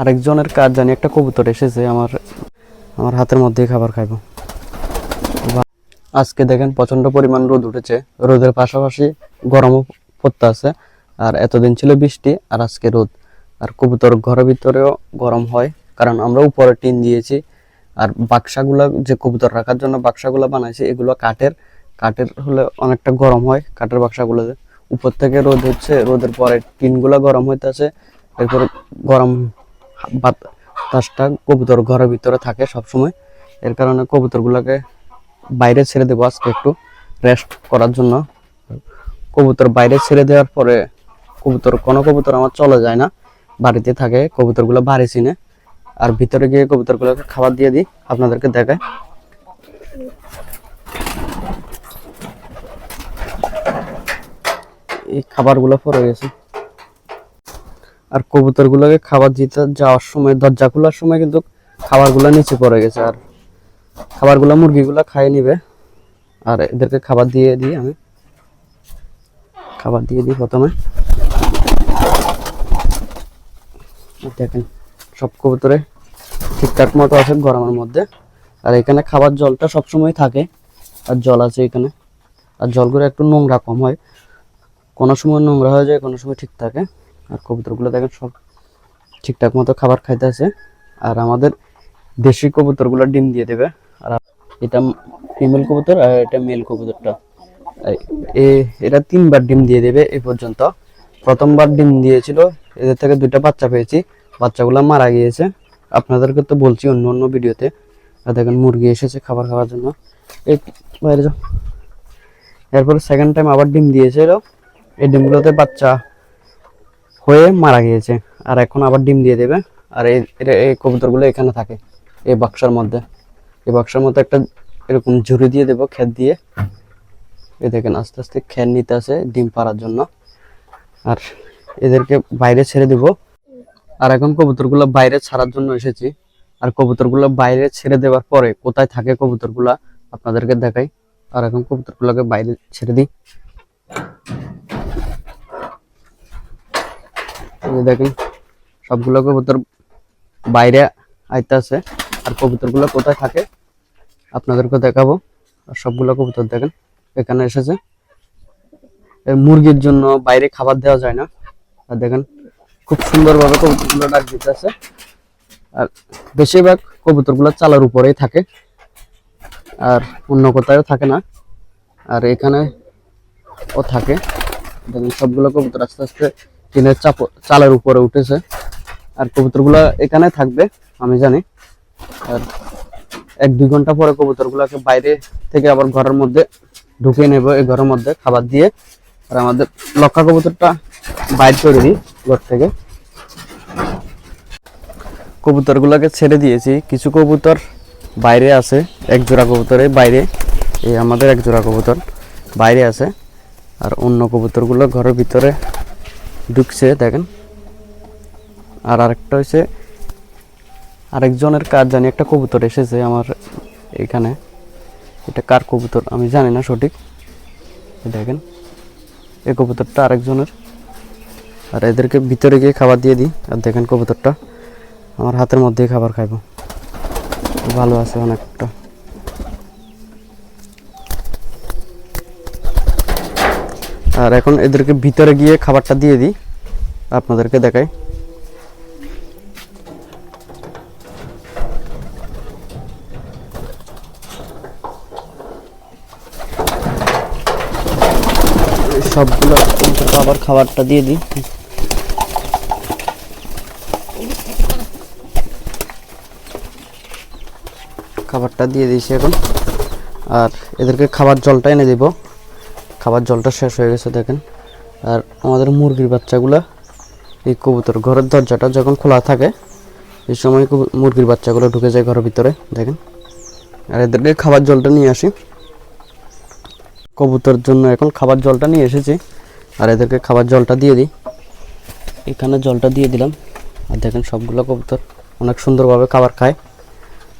আরেকজনের কাজ জানি, একটা কবুতর এসেছে আমার আমার হাতের মধ্যেই খাবার খাইবো। আজকে দেখেন প্রচণ্ড পরিমাণ রোদ উঠেছে। রোদের পাশাপাশি গরমও পড়তে আছে। আর এতদিন ছিল বৃষ্টি আর আজকে রোদ। আর কবুতর ঘরের ভিতরেও গরম হয়, কারণ আমরা উপরে টিন দিয়েছি। আর বাক্সাগুলা, যে কবুতর রাখার জন্য বাক্সাগুলো বানাইছি, এগুলো কাঠের। কাঠের হলে অনেকটা গরম হয় কাঠের বাক্সাগুলো উপর থেকে রোদ হচ্ছে, রোদের পরে টিনগুলো গরম হইতেছে, এরপর গরম বাতাসটা কবুতর ঘরের ভিতরে থাকে সব সময় এর কারণে কবুতরগুলোকে বাইরে ছেড়ে দেবো আজকে একটু রেস্ট করার জন্য। কবুতর বাইরে ছেড়ে দেওয়ার পরে কবুতর কোনো কবুতর আমার চলে যায় না। বাড়িতে থাকে, কবুতরগুলো বাড়ি চিনে। আর ভিতরে গিয়ে কবুতরগুলোকে খাবার দিয়ে দিই, আপনাদেরকে দেখায় এই খাবারগুলো পড়ে গেছে। আর কবুতরগুলোকে খাবার দিতে যাওয়ার সময়, দরজা খোলার সময় কিন্তু খাবারগুলো নিচে পড়ে গেছে আর খাবারগুলো মুরগিগুলো খাইয়ে নিবে। আর এদেরকে খাবার দিয়ে দিই আমি। খাবার দিয়ে দিই প্রথমে। দেখেন, সব কবুতরে ঠিকঠাক মতো আছে গরমের মধ্যে। আর এখানে খাবার জলটা সবসময় থাকে, আর জল আছে এখানে। আর জলগুলো একটু নোংরা কম হয়। কোনো সময় নোংরা হয়ে যায়, কোনো সময় ঠিক থাকে। আর কবুতরগুলো দেখেন সব ঠিকঠাক মতো খাবার খাইতেছে। আর আমাদের দেশি কবুতরগুলো ডিম দিয়ে দেবে। আর এটা ফিমেল কবুতর আর এটা মেল কবুতরটা। এ- এরা তিনবার ডিম দিয়ে দেবে এই পর্যন্ত। প্রথমবার ডিম দিয়েছিল, এদের থেকে দুইটা বাচ্চা পেয়েছি, বাচ্চাগুলো মারা গিয়েছে। আপনাদেরকে তো বলছি অন্য অন্য ভিডিওতে। আর দেখেন মুরগি এসেছে খাবার খাওয়ার জন্য। এই, বাইরে যাও। এরপর সেকেন্ড টাইম আবার ডিম দিয়েছিল এই ডিমগুলোতে বাচ্চা হয়ে মারা গিয়েছে। আর এখন আবার ডিম দিয়ে দেবে। আর এই এই কবুতরগুলো এখানে থাকে, এই বাক্সার মধ্যে। এই বাক্সার মধ্যে একটা এরকম ঝুড়ি দিয়ে দেবো খেত দিয়ে। এই দেখেন, আস্তে আস্তে খের নিতে আসে ডিম পাড়ার জন্য। আর এদেরকে বাইরে ছেড়ে দিব। আর এখন কবুতরগুলো বাইরে ছাড়ার জন্য এসেছি। আর কবুতরগুলো বাইরে ছেড়ে দেওয়ার পরে কোথায় থাকে কবুতরগুলা, আপনাদেরকে দেখাই। আর এখন কবুতরগুলোকে বাইরে ছেড়ে দিই এই যে দেখেন, সবগুলো কবুতর বাইরে আইতে আছে আর কবুতরগুলো কোথায় থাকে আপনাদেরকে দেখাবো। আর সবগুলো কবুতর দেখেন, এখানে এসেছে। মুরগির জন্য বাইরে খাবার দেওয়া যায় না। আর দেখেন, খুব সুন্দরভাবে কবুতরগুলো ডাক দিতে আছে আর বেশিরভাগ কবুতরগুলো চালার উপরেই থাকে। আর অন্য কোথাও থাকে না। আর এখানে ও থাকে। দেখেন, সবগুলো কবুতর আস্তে আস্তে টিনের চাপ চালের উপরে উঠেছে। আর কবুতরগুলো এখানে থাকবে, আমি জানি। আর এক দুই ঘণ্টা পরে কবুতরগুলোকে বাইরে থেকে আবার ঘরের মধ্যে ঢুকিয়ে নেব, এই ঘরের মধ্যে খাবার দিয়ে। আর আমাদের লক্ষা কবুতরটা বাইর করে দিই ঘর থেকে। কবুতরগুলোকে ছেড়ে দিয়েছি। কিছু কবুতর বাইরে আছে, এক জোড়া কবুতরের বাইরে। এই আমাদের এক জোড়া কবুতর বাইরে আছে। আর অন্য কবুতরগুলো ঘরের ভিতরে ঢুকছে, দেখেন। আর আরেকটা হচ্ছে আরেকজনের কাজ জানি, একটা কবুতর এসেছে আমার এখানে। এটা কার কবুতর আমি জানি না সঠিক। দেখেন এই কবুতরটা আরেকজনের। আর এদেরকে ভিতরে গিয়ে খাবার দিয়ে দিই। আর দেখেন কবুতরটা, আমার হাতের মধ্যেই খাবার খাইবো। ভালো আছে অনেকটা। আর এখন এদেরকে ভিতরে গিয়ে খাবারটা দিয়ে দিই, আপনাদেরকে দেখাই। সবগুলো আবার খাবারটা দিয়ে দিই। খাবারটা দিয়ে দিয়েছি এখন। আর এদেরকে খাবার জলটা এনে দেব। খাবার জলটা শেষ হয়ে গেছে দেখেন। আর আমাদের মুরগির বাচ্চাগুলা এই কবুতর ঘরের দরজাটা যখন খোলা থাকে, এই সময় মুরগির বাচ্চাগুলো ঢুকে যায় ঘরের ভিতরে, দেখেন। আর এদেরকে খাবার জলটা নিয়ে আসি। কবুতর জন্য এখন খাবার জলটা নিয়ে এসেছি। আর এদেরকে খাবার জলটা দিয়ে দিই। এখানে জলটা দিয়ে দিলাম। আর দেখেন সবগুলো কবুতর অনেক সুন্দরভাবে খাবার খায়।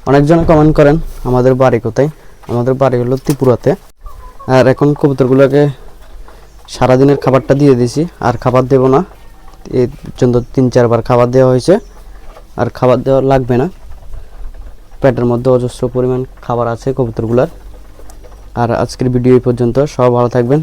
অনেকজন কমেন্ট করেন, আমাদের বাড়ি কোথায়? আমাদের বাড়ি হলো ত্রিপুরাতে। আর এখন কবুতরগুলোকে সারাদিনের খাবারটা দিয়ে দিছি, আর খাবার দেব না। এ পর্যন্ত তিন, চারবার খাবার দেওয়া হয়েছে, আর খাবার দেওয়া লাগবে না। পেটের মধ্যে অজস্র পরিমাণ খাবার আছে কবুতরগুলার। আর আজকের ভিডিও এই পর্যন্ত সব ভালো থাকবেন।